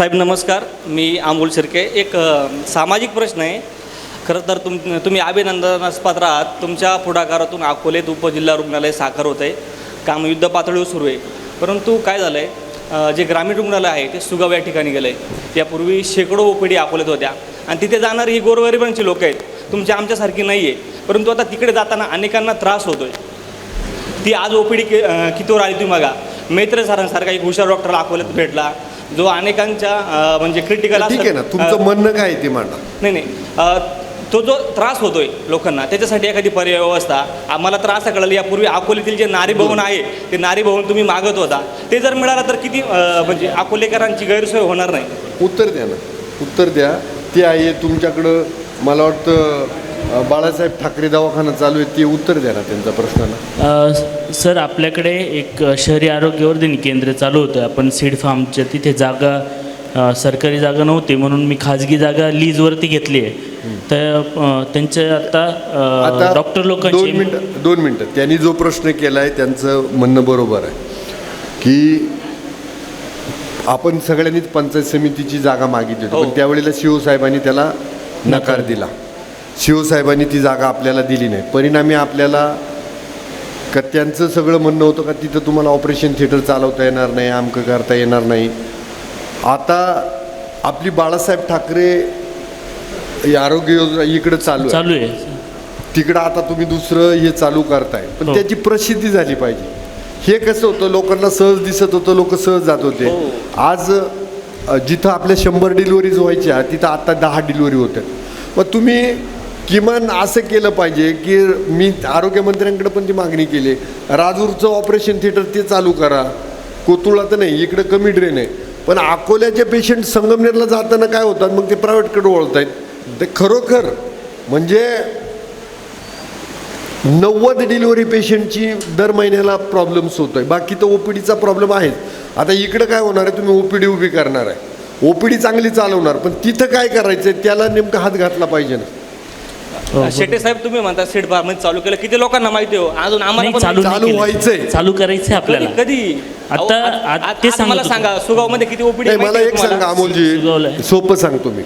साहेब नमस्कार. मी अमोल शिर्के. एक सामाजिक प्रश्न आहे. खरं तर तुम तुम्ही अभिनंदनास्पात्र आहात तुमच्या पुढाकारातून अकोलेत उपजिल्हा रुग्णालय साखर होत आहे. काम युद्ध पातळीवर सुरू आहे. परंतु काय झालं आहे जे ग्रामीण रुग्णालय आहे ते सुगाव या ठिकाणी गेलं आहे यापूर्वी शेकडो ओपीडी अकोलेत होत्या. आणि तिथे जाणारी ही गोरगरिबांची लोकं आहेत. तुमच्या आमच्यासारखी नाही आहे परंतु आता तिकडे जाताना अनेकांना त्रास होतो आहे ती आज ओपीडी के कितीवर आली तुम्ही बघा. मैत्र सरांसारखा एक हुशार डॉक्टर अकोल्यात भेटला. जो अनेकांच्या अं, म्हणजे क्रिटिकल ठीक आहे ना तुमचं म्हणणं काय आहे ते मांडा. नाही नाही. अं, तो जो त्रास होतोय लोकांना त्याच्यासाठी एखादी पर्याय व्यवस्था आम्हाला त्रास कळलं यापूर्वी अकोल्यातील जे नारी भवन आहे ते नारी भवन तुम्ही मागत होता ते जर मिळालं तर किती अं, म्हणजे अकोलेकरांची गैरसोय होणार नाही? उत्तर द्या ना. उत्तर द्या. ते आहे तुमच्याकडं मला वाटतं बाळासाहेब ठाकरे दवाखाना चालू आहे ते उत्तर द्या ना त्यांच्या प्रश्नाला सर आपल्याकडे एक शहरी आरोग्यवर्धिनी केंद्र चालू होतं. आपण सीड फार्मच्या तिथे जागा सरकारी जागा नव्हती म्हणून मी खाजगी जागा लीजवरती घेतली आहे. तर त्यांचे आता डॉक्टर दोन लोकांची मिनटं दोन मिनटं. त्यांनी जो प्रश्न केला आहे त्यांचं म्हणणं बरोबर आहे. की आपण सगळ्यांनीच पंचायत समितीची जागा मागितली होती. हो. पण त्यावेळेला शिवसाहेबांनी त्याला नकार दिला. शिवसाहेबांनी ती जागा आपल्याला दिली नाही. परिणामी आपल्याला का त्यांचं सगळं म्हणणं होतं का तिथं तुम्हाला ऑपरेशन थिएटर चालवता येणार नाही आमकं करता येणार नाही. आता आपली बाळासाहेब ठाकरे आरोग्य योजना इकडं चालू चालू आहे. तिकडं आता तुम्ही दुसरं हे चालू करताय. पण हो. त्याची प्रसिद्धी झाली पाहिजे. हे कसं होतं लोकांना सहज दिसत होतं लोक सहज जात होते. हो. आज जिथं आपल्या शंभर डिलिव्हरीज व्हायच्या तिथं आता दहा डिलिव्हरी होत्या. मग तुम्ही किमान असं केलं पाहिजे की मी आरोग्यमंत्र्यांकडे पण ती मागणी केली. राजूरचं ऑपरेशन थिएटर ते चालू करा. कोतुळा तर नाही इकडं कमी ड्रेन आहे. पण अकोल्याचे पेशंट संगमनेरला जाताना काय होतात मग ते प्रायव्हेटकडे वळत आहेत ते खरोखर म्हणजे नव्वद डिलिव्हरी पेशंटची दर महिन्याला प्रॉब्लेम्स होतो आहे बाकी तर ओ पी डीचा प्रॉब्लेम आहेच. आता इकडं काय होणार आहे तुम्ही ओ पी डी उभी करणार आहे. ओ पी डी चांगली चालवणार पण तिथं काय करायचं आहे त्याला नेमका हात घातला पाहिजे ना. शेटे साहेब तुम्ही म्हणता सीट फार्ममध्ये चालू केलं. किती लोकांना माहिती हो? अजून आम्हाला पण चालू चालू. व्हायचंय. चालू करायचंय आपल्याला. कधी? कधी आता- अहो, ते आज सांगत मला होतो. सांगा सुगावमध्ये किती ओपीडी नाही मला एक सांगा सुचवलंय. अमोलजी सोपं सांगतो मी.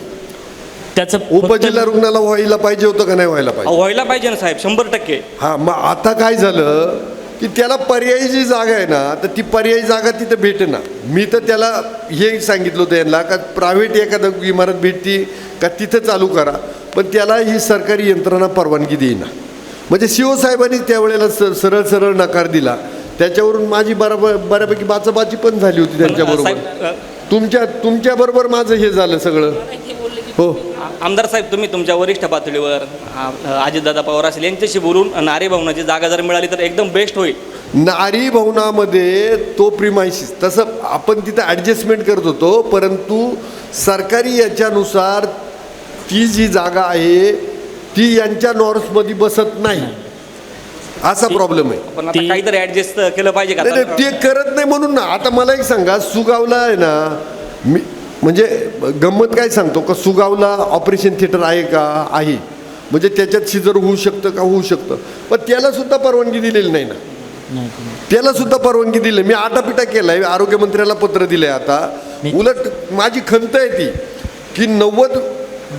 त्याचं फक्त- उपजिल्हा रुग्णाला व्हायला पाहिजे होतं का नाही व्हायला पाहिजे? व्हायला पाहिजे ना साहेब शंभर टक्के. हा मग आता काय झालं? की त्याला पर्यायी जी जागा आहे ना तर ती पर्यायी जागा तिथं भेटेना. मी तर त्याला हे सांगितलं होतं यांना का प्रायव्हेट एखादं इमारत भेटती का तिथं चालू करा. पण त्याला ही सरकारी यंत्रणा परवानगी देईना. म्हणजे शिवसाहेबांनी त्यावेळेला स सरळ सरळ नकार दिला. त्याच्यावरून माझी बराबर बऱ्यापैकी बाचाबाची पण झाली होती त्यांच्याबरोबर. तुमच्या तुमच्याबरोबर माझं हे झालं सगळं. हो. आमदार साहेब तुम्ही तुमच्या वरिष्ठ पातळीवर अजितदादा पवार असेल यांच्याशी बोलून नारी भवनाची जागा जर मिळाली तर एकदम बेस्ट होईल. नारी भवनामध्ये तो प्रिमायसिस तसं आपण तिथं ॲडजस्टमेंट करत होतो परंतु सरकारी याच्यानुसार ती जी जागा आहे ती यांच्या नॉर्म्समध्ये बसत नाही. असा प्रॉब्लेम आहे. पण आता ती- काहीतरी ऍडजस्ट केलं पाहिजे का? नाही, ते करत नाही म्हणून ना आता मला एक सांगा सुगावला आहे ना मी म्हणजे गंमत काय सांगतो का सुगावला ऑपरेशन थिएटर आहे का? आहे. म्हणजे त्याच्यात शिजर होऊ शकतं का? होऊ शकतं. पण त्याला सुद्धा परवानगी दिलेली नाही ना. नाही. त्याला सुद्धा परवानगी दिली. मी आटापिटा केलाय. आरोग्यमंत्र्याला पत्र दिलंय आता. उलट माझी खंत आहे ती की नव्वद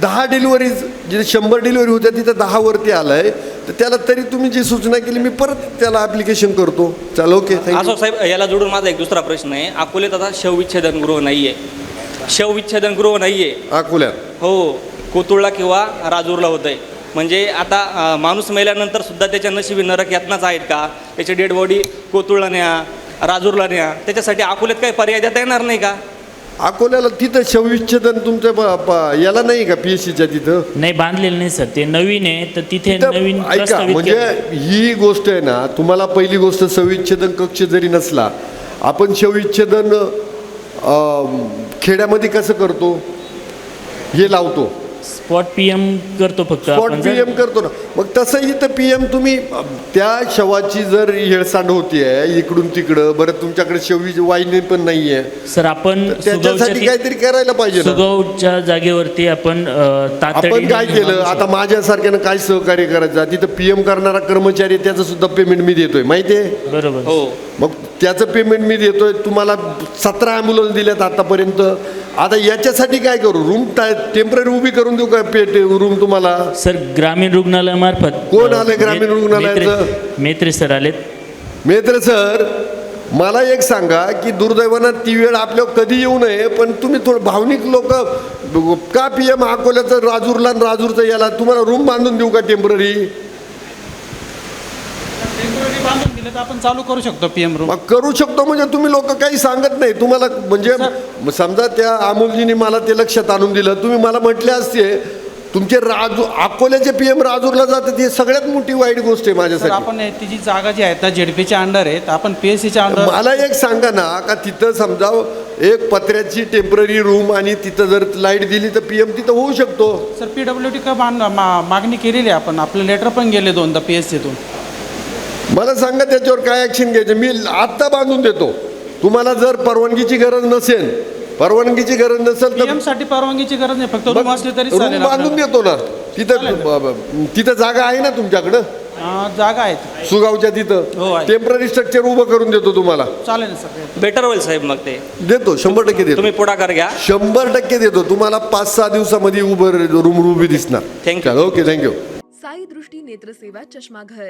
दहा डिलिव्हरीज जे शंभर डिलिव्हरी होत्या तिथं दहा वरती आलाय. तर त्याला तरी तुम्ही जी सूचना केली मी परत त्याला ॲप्लिकेशन करतो. चल ओके साहेब याला जोडून माझा एक दुसरा प्रश्न आहे. अकोल्यात आता शवविच्छेदन गृह नाहीये. शवविच्छेदन गृह नाहीये. अकोल्यात. हो कोतुळला किंवा राजूरला होत आहे म्हणजे आता माणूस मेल्यानंतर सुद्धा त्याच्या नशिबी नरक यातनाच आहेत का? त्याची डेड बॉडी कोतुळला न्या राजूरला न्या. त्याच्यासाठी अकोल्यात काही पर्याय देता येणार नाही का? अकोल्याला तिथं शवविच्छेदन तुमच्या याला नाही का पी एस सीच्या तिथं? नाही बांधलेलं नाही सर. ते नवीन आहे तर तिथे तिथं नवीन ऐका प्रस्तावित म्हणजे केलं. ही गोष्ट आहे ना तुम्हाला पहिली गोष्ट शवविच्छेदन कक्ष जरी नसला आपण शवविच्छेदन खेड्यामध्ये कसं करतो? हे लावतो. स्पॉट पी एम करतो फक्त स्पॉट आपण पी जर- एम करतो ना. मग तसंही तर पी एम तुम्ही अं, त्या शवाची जर हेळसांड होतीये इकडून तिकडं बरं तुमच्याकडे शवी वाहिनी पण नाहीये सर आपण त्याच्यासाठी काहीतरी करायला पाहिजे ना. सुगावच्या जागेवरती आपण अ, तातडीने आपण काय केलं? माणूस- आता माझ्यासारख्यानं काय सहकार्य करायचं? तिथं पी एम करणारा कर्मचारी त्याचं सुद्धा पेमेंट मी देतोय. माहिती आहे बरोबर. हो. मग त्याचं पेमेंट मी देतोय. तुम्हाला सतरा ॲम्ब्युलन्स दिल्यात आतापर्यंत. आता याच्यासाठी काय करू? रूम टेंपररी उभी करून देऊ का पे रूम तुम्हाला? सर ग्रामीण रुग्णालयामार्फत कोण आले ग्रामीण रुग्णालयाचं? मेत्रे- सर आलेत. मेत्र सर मला एक सांगा की दुर्दैवानं ती वेळ आपल्यावर कधी येऊ नये पण तुम्ही थोडं भावनिक लोक का पी एम अकोल्याचं राजूरला राजूरचं याला तुम्हाला रूम बांधून देऊ का टेंपररी टेंपररी बांधून दिलं तर आपण चालू करू शकतो पी एम रूम मग करू शकतो म्हणजे तुम्ही लोक काही सांगत नाही. तुम्हाला म्हणजे समजा त्या अमोलजीने मला ते लक्षात आणून दिलं. तुम्ही मला म्हटले असते तुमचे राजू अकोल्याचे पी एम राजूरला जातात ही सगळ्यात मोठी वाईट गोष्ट आहे माझ्यासाठी. आपण तिची जागा जी आहे त्या झेडपीच्या अंडर आहे तर आपण पी एस सीच्या अंडर मला एक सांगा ना का तिथं समजा एक पत्र्याची टेंपररी रूम आणि तिथं जर लाइट दिली तर पी एम तिथं होऊ शकतो? सर पी डब्ल्यू टी का मागणी केलेली आहे आपण. आपलं लेटर पण गेले दोनदा पी एस सीतून मला सांगा त्याच्यावर काय ॲक्शन घ्यायचं? मी आत्ता बांधून देतो. तुम्हाला जर परवानगीची गरज नसेल परवानगीची गरज नसेल तर एमसाठी परवानगीची गरज नाही फक्त रूम असली तरी रूम चालेल बांधून आपल्याला. देतो ना. तिथं तिथं जागा आहे ना तुमच्याकडं? अं, जागा आहेत सुगावच्या हो, तिथं आहे. टेंपररी स्ट्रक्चर उभं करून देतो तुम्हाला. चालेल ना सर बेटर होईल साहेब मग ते. देतो शंभर टक्के देतो. तुम्ही पुढाकार घ्या. शंभर टक्के देतो. तुम्हाला पाच सहा दिवसामध्ये उभं रूम उभी दिसणार. Thank you. Okay thank you Sai Drishti Netraseva Chashmaghar.